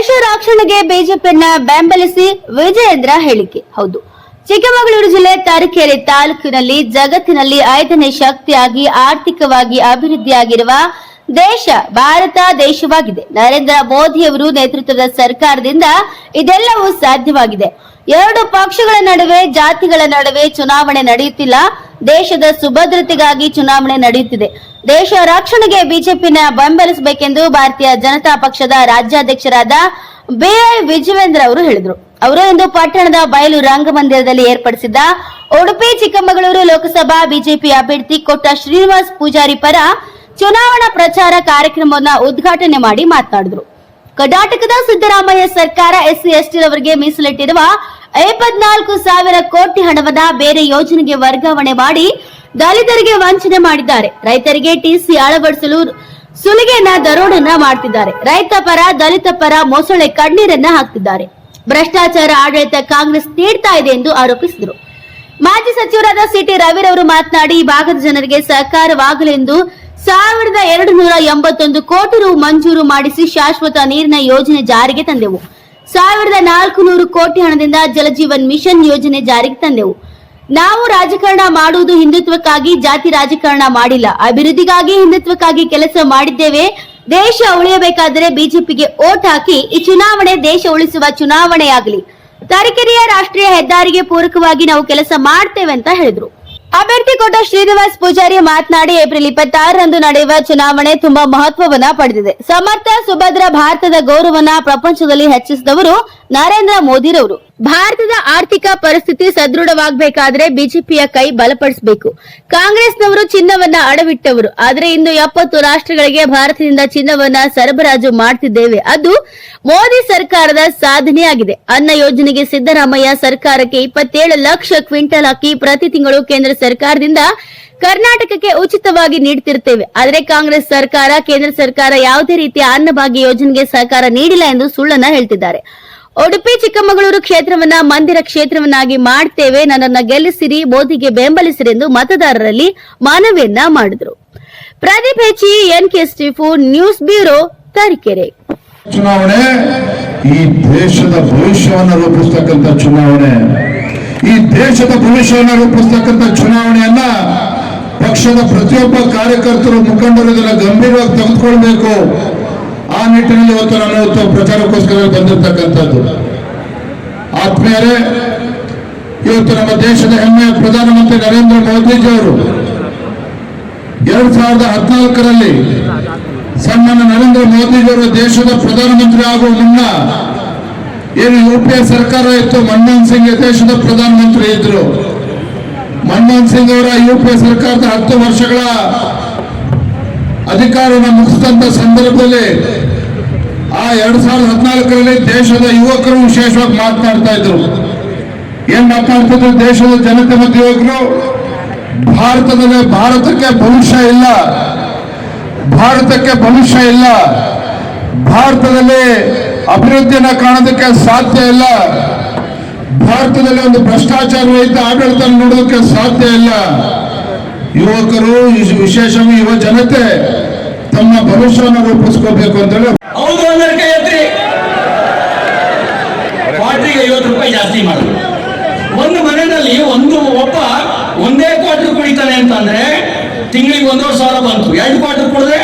ದೇಶ ರಕ್ಷಣೆಗೆ ಬಿಜೆಪಿಯನ್ನ ಬೆಂಬಲಿಸಿ ವಿಜಯೇಂದ್ರ ಹೇಳಿಕೆ. ಹೌದು. ಚಿಕ್ಕಮಗಳೂರು ಜಿಲ್ಲೆ ತರೀಕೆರೆ ತಾಲೂಕಿನಲ್ಲಿ ಜಗತ್ತಿನಲ್ಲಿ ಐದನೇ ಶಕ್ತಿಯಾಗಿ ಆರ್ಥಿಕವಾಗಿ ಅಭಿವೃದ್ಧಿಯಾಗಿರುವ ದೇಶ, ಭಾರತ ದೇಶವಾಗಿದೆ. ನರೇಂದ್ರ ಮೋದಿಯವರು ನೇತೃತ್ವದ ಸರ್ಕಾರದಿಂದ ಇದೆಲ್ಲವೂ ಸಾಧ್ಯವಾಗಿದೆ. ಎರಡು ಪಕ್ಷಗಳ ನಡುವೆ, ಜಾತಿಗಳ ನಡುವೆ ಚುನಾವಣೆ ನಡೆಯುತ್ತಿಲ್ಲ. ದೇಶದ ಸುಭದ್ರತೆಗಾಗಿ ಚುನಾವಣೆ ನಡೆಯುತ್ತಿದೆ. ದೇಶ ರಕ್ಷಣೆಗೆ ಬಿಜೆಪಿನ ಬೆಂಬಲಿಸಬೇಕೆಂದು ಭಾರತೀಯ ಜನತಾ ಪಕ್ಷದ ರಾಜ್ಯಾಧ್ಯಕ್ಷರಾದ ಬಿಐ ವಿಜಯೇಂದ್ರ ಅವರು ಹೇಳಿದರು. ಅವರು ಇಂದು ಪಟ್ಟಣದ ಬಯಲು ರಂಗಮಂದಿರದಲ್ಲಿ ಏರ್ಪಡಿಸಿದ್ದ ಉಡುಪಿ ಚಿಕ್ಕಮಗಳೂರು ಲೋಕಸಭಾ ಬಿಜೆಪಿ ಅಭ್ಯರ್ಥಿ ಕೊಟ್ಟ ಶ್ರೀನಿವಾಸ್ ಪೂಜಾರಿ ಪರ ಚುನಾವಣಾ ಪ್ರಚಾರ ಕಾರ್ಯಕ್ರಮವನ್ನ ಉದ್ಘಾಟನೆ ಮಾಡಿ ಮಾತನಾಡಿದರು. ಕರ್ನಾಟಕದ ಸಿದ್ದರಾಮಯ್ಯ ಸರ್ಕಾರ ಎಸ್ಸಿ ರವರಿಗೆ ಮೀಸಲಿಟ್ಟಿರುವ ಇಪ್ಪತ್ನಾಲ್ಕು ಸಾವಿರ ಕೋಟಿ ಹಣವನ್ನ ಬೇರೆ ಯೋಜನೆಗೆ ವರ್ಗಾವಣೆ ಮಾಡಿ ದಲಿತರಿಗೆ ವಂಚನೆ ಮಾಡಿದ್ದಾರೆ. ರೈತರಿಗೆ ಟಿಸಿ ಅಳವಡಿಸಲು ಸುಲಿಗೆಯನ್ನ ದರೋಡನ್ನ ಮಾಡ್ತಿದ್ದಾರೆ. ರೈತ ಪರ, ದಲಿತ ಪರ ಮೊಸಳೆ ಕಣ್ಣೀರನ್ನ ಹಾಕ್ತಿದ್ದಾರೆ. ಭ್ರಷ್ಟಾಚಾರ ಆಡಳಿತ ಕಾಂಗ್ರೆಸ್ ನೀಡ್ತಾ ಇದೆ ಎಂದು ಆರೋಪಿಸಿದರು. ಮಾಜಿ ಸಚಿವರಾದ ಸಿಟಿ ರವಿರವರು ಮಾತನಾಡಿ ಈ ಭಾಗದ ಜನರಿಗೆ ಸಹಕಾರವಾಗಲೆಂದು ಸಾವಿರದ ಎರಡು ನೂರ ಎಂಬತ್ತೊಂದು ಕೋಟಿ ರು ಮಂಜೂರು ಮಾಡಿಸಿ ಶಾಶ್ವತ ನೀರಿನ ಯೋಜನೆ ಜಾರಿಗೆ ತಂದೆವು. ಸಾವಿರದ ನಾಲ್ಕು ನೂರು ಕೋಟಿ ಹಣದಿಂದ ಜಲಜೀವನ್ ಮಿಷನ್ ಯೋಜನೆ ಜಾರಿಗೆ ತಂದೆವು. ನಾವು ರಾಜಕಾರಣ ಮಾಡುವುದು ಹಿಂದುತ್ವಕ್ಕಾಗಿ, ಜಾತಿ ರಾಜಕಾರಣ ಮಾಡಿಲ್ಲ. ಅಭಿವೃದ್ಧಿಗಾಗಿ ಹಿಂದುತ್ವಕ್ಕಾಗಿ ಕೆಲಸ ಮಾಡಿದ್ದೇವೆ. ದೇಶ ಉಳಿಯಬೇಕಾದರೆ ಬಿಜೆಪಿಗೆ ಓಟ್ ಹಾಕಿ ಈ ಚುನಾವಣೆ ದೇಶ ಉಳಿಸುವ ಚುನಾವಣೆಯಾಗಲಿ. ತರೀಕೆರೆಯ ರಾಷ್ಟ್ರೀಯ ಹೆದ್ದಾರಿಗೆ ಪೂರಕವಾಗಿ ನಾವು ಕೆಲಸ ಮಾಡ್ತೇವೆ ಅಂತ ಹೇಳಿದ್ರು. ಅಭ್ಯರ್ಥಿ ಕೊಟ್ಟ ಶ್ರೀನಿವಾಸ್ ಪೂಜಾರಿ ಮಾತನಾಡಿ, ಏಪ್ರಿಲ್ ಇಪ್ಪತ್ತಾರರಂದು ನಡೆಯುವ ಚುನಾವಣೆ ತುಂಬಾ ಮಹತ್ವವನ್ನ ಪಡೆದಿದೆ. ಸಮರ್ಥ, ಸುಭದ್ರ ಭಾರತದ ಗೌರವನ ಪ್ರಪಂಚದಲ್ಲಿ ಹೆಚ್ಚಿಸಿದವರು ನರೇಂದ್ರ ಮೋದಿರವರು. ಭಾರತದ ಆರ್ಥಿಕ ಪರಿಸ್ಥಿತಿ ಸದೃಢವಾಗಬೇಕಾದ್ರೆ ಬಿಜೆಪಿಯ ಕೈ ಬಲಪಡಿಸಬೇಕು. ಕಾಂಗ್ರೆಸ್ನವರು ಚಿನ್ನವನ್ನ ಅಡವಿಟ್ಟವರು. ಆದರೆ ಇಂದು ಎಪ್ಪತ್ತು ರಾಷ್ಟ್ರಗಳಿಗೆ ಭಾರತದಿಂದ ಚಿನ್ನವನ್ನ ಸರಬರಾಜು ಮಾಡ್ತಿದ್ದೇವೆ. ಅದು ಮೋದಿ ಸರ್ಕಾರದ ಸಾಧನೆಯಾಗಿದೆ ಅನ್ನ ಯೋಜನೆಗೆ ಸಿದ್ದರಾಮಯ್ಯ ಸರ್ಕಾರಕ್ಕೆ ಇಪ್ಪತ್ತೇಳು ಲಕ್ಷ ಕ್ವಿಂಟಲ್ ಅಕ್ಕಿ ಪ್ರತಿ ತಿಂಗಳು ಕೇಂದ್ರ ಸರ್ಕಾರದಿಂದ ಕರ್ನಾಟಕಕ್ಕೆ ಉಚಿತವಾಗಿ ನೀಡುತ್ತಿರುತ್ತೇವೆ ಆದರೆ ಕಾಂಗ್ರೆಸ್ ಸರ್ಕಾರ, ಕೇಂದ್ರ ಸರ್ಕಾರ ಯಾವುದೇ ರೀತಿಯ ಅನ್ನಭಾಗ್ಯ ಯೋಜನೆಗೆ ಸಹಕಾರ ನೀಡಿಲ್ಲ ಎಂದು ಸುಳ್ಳನ್ನ ಹೇಳ್ತಿದ್ದಾರೆ. ಉಡುಪಿ ಚಿಕ್ಕಮಗಳೂರು ಕ್ಷೇತ್ರವನ್ನ ಮಂದಿರ ಕ್ಷೇತ್ರವನ್ನಾಗಿ ಮಾಡ್ತೇವೆ, ನನ್ನನ್ನ ಗೆಲ್ಲಿಸಿರಿ, ಮೋದಿಗೆ ಬೆಂಬಲಿಸಿರಿ ಎಂದು ಮತದಾರರಲ್ಲಿ ಮನವಿಯನ್ನ ಮಾಡಿದರು. ಪ್ರದೀಪ್ ಹೆಚ್ಚಿ ಎನ್ ಕೆ ಸ್ಟಿಫು ನ್ಯೂಸ್ ಬ್ಯೂರೋ ತರೀಕೆರೆ. ಚುನಾವಣೆ ಈ ದೇಶದ ಭವಿಷ್ಯವನ್ನು ರೂಪಿಸ್ತಕ್ಕಂಥ ಚುನಾವಣೆ. ಈ ದೇಶದ ಭವಿಷ್ಯವನ್ನು ರೂಪಿಸ್ತಕ್ಕಂಥ ಚುನಾವಣೆಯನ್ನ ಪಕ್ಷದ ಪ್ರತಿಯೊಬ್ಬ ಕಾರ್ಯಕರ್ತರು ಮುಖಂಡರು ಇದನ್ನ ಗಂಭೀರವಾಗಿ ತೆಗೆದುಕೊಳ್ಬೇಕು. ಆ ನಿಟ್ಟಿನಲ್ಲಿ ಇವತ್ತು ನಾನು ಇವತ್ತು ಪ್ರಚಾರಕ್ಕೋಸ್ಕರ ಬಂದಿರತಕ್ಕಂಥದ್ದು. ಆತ್ಮೀಯರೇ, ಇವತ್ತು ನಮ್ಮ ದೇಶದ ಹೆಮ್ಮೆಯ ಪ್ರಧಾನಮಂತ್ರಿ ನರೇಂದ್ರ ಮೋದಿಜಿಯವರು ಎರಡ್ ಸಾವಿರದ ಹದಿನಾಲ್ಕರಲ್ಲಿ ಸನ್ಮಾನ್ಯ ನರೇಂದ್ರ ಮೋದಿಜಿಯವರು ದೇಶದ ಪ್ರಧಾನಮಂತ್ರಿ ಆಗುವ ಮುನ್ನ ಏನು ಯು ಪಿ ಎ ಸರ್ಕಾರ ಇತ್ತು, ಮನಮೋಹನ್ ಸಿಂಗ್ ದೇಶದ ಪ್ರಧಾನಮಂತ್ರಿ ಇದ್ರು. ಮನಮೋಹನ್ ಸಿಂಗ್ ಅವರ ಯು ಪಿ ಎ ಸರ್ಕಾರದ ಹತ್ತು ವರ್ಷಗಳ ಅಧಿಕಾರವನ್ನು ಮುಗಿಸಿದಂತ ಸಂದರ್ಭದಲ್ಲಿ ಆ ಎರಡ್ ಸಾವಿರದ ಹದಿನಾಲ್ಕರಲ್ಲಿ ದೇಶದ ಯುವಕರು ವಿಶೇಷವಾಗಿ ಮಾತನಾಡ್ತಾ ಇದ್ರು. ಏನ್ ಮಾತನಾಡ್ತಿದ್ರು? ದೇಶದ ಜನತೆ ಮತ್ತು ಯುವಕರು, ಭಾರತದಲ್ಲಿ ಭಾರತಕ್ಕೆ ಭವಿಷ್ಯ ಇಲ್ಲ. ಭಾರತಕ್ಕೆ ಭವಿಷ್ಯ ಇಲ್ಲ. ಭಾರತದಲ್ಲಿ ಅಭಿವೃದ್ಧಿಯನ್ನ ಕಾಣೋದಕ್ಕೆ ಸಾಧ್ಯ ಇಲ್ಲ. ಭಾರತದಲ್ಲಿ ಒಂದು ಭ್ರಷ್ಟಾಚಾರ ರಹಿತ ಆಡಳಿತ ನೋಡೋದಕ್ಕೆ ಸಾಧ್ಯ ಇಲ್ಲ. ಯುವಕರು, ವಿಶ್- ವಿಶೇಷವಾಗಿ ಯುವ ಜನತೆ ತಮ್ಮ ಭವಿಷ್ಯವನ್ನು ರೂಪಿಸ್ಕೋಬೇಕು ಅಂತೇಳಿ ಹೌದು ಅಂದ್ರೆ ಕೈ ಎತ್ರಿ ಕ್ವಾಟ್ರಿಗೆ ಐವತ್ತು ರೂಪಾಯಿ ಜಾಸ್ತಿ ಮಾಡಿದ್ರು ಒಂದು ಮನೆಯಲ್ಲಿ ಒಂದು ಒಬ್ಬ ಒಂದೇ ಕ್ವಾಟ್ರ್ ಕುಡಿತಾನೆ ಅಂತಂದ್ರೆ ತಿಂಗಳಿಗೆ ಒಂದೂವರೆ ಸಾವಿರ ಬಂತು. ಎರಡು ಕ್ವಾಟ್ರ್ ಕುಡಿದ್ರೆ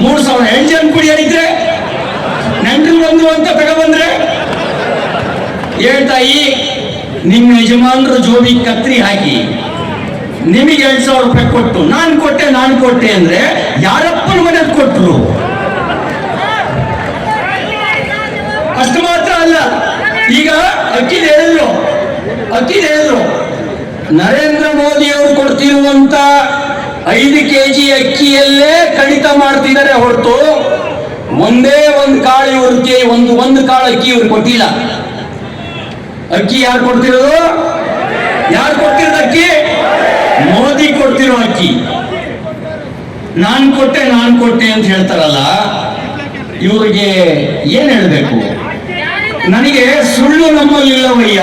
ಮೂರು ಸಾವಿರ. ಎಂಟು ಜನ ಕುಡಿಯೋರಿದ್ರೆ ನೆಂಟರು ಬಂದು ಅಂತ ತಗೊಬಂದ್ರೆ ಹೇಳ್ತಾಯಿ ನಿಮ್ಮ ಯಜಮಾನರು ಜೋಬಿ ಕತ್ರಿ ಹಾಕಿ ನಿಮಗೆ ಎರಡ್ ಸಾವಿರ ರೂಪಾಯಿ ಕೊಟ್ಟು, ನಾನು ಕೊಟ್ಟೆ ನಾನು ಕೊಟ್ಟೆ ಅಂದ್ರೆ ಯಾರಪ್ಪನ ಮನೆಗೆ ಕೊಟ್ಟರು ಅಷ್ಟು ಮಾತ್ರ ಅಲ್ಲ. ಈಗ ಅಕ್ಕಿ ಹೇಳಿದ್ರು ಅಕ್ಕಿ ಹೇಳಿದ್ರು, ನರೇಂದ್ರ ಮೋದಿ ಅವರು ಕೊಡ್ತಿರುವಂತ ಐದು ಕೆಜಿ ಅಕ್ಕಿಯಲ್ಲೇ ಕಡಿತ ಮಾಡ್ತಿದ್ದಾರೆ ಹೊರತು ಒಂದೇ ಒಂದು ಕಾಳು ಇವ್ರಿಗೆ ಒಂದು ಒಂದು ಕಾಳು ಅಕ್ಕಿ ಇವ್ರು ಕೊಟ್ಟಿಲ್ಲ. ಅಕ್ಕಿ ಯಾರು ಕೊಡ್ತಿರೋದು? ಯಾರು ಕೊಡ್ತಿರೋದು ಅಕ್ಕಿ? ಮೋದಿ ಕೊಡ್ತಿರೋ ಅಕ್ಕಿ. ನಾನ್ ಕೊಟ್ಟೆ ನಾನ್ ಕೊಟ್ಟೆ ಅಂತ ಹೇಳ್ತಾರಲ್ಲ, ಇವ್ರಿಗೆ ಏನ್ ಹೇಳ್ಬೇಕು? ನನಗೆ ಸುಳ್ಳು ನಮ್ಮಲ್ಲಿಲ್ಲವಯ್ಯ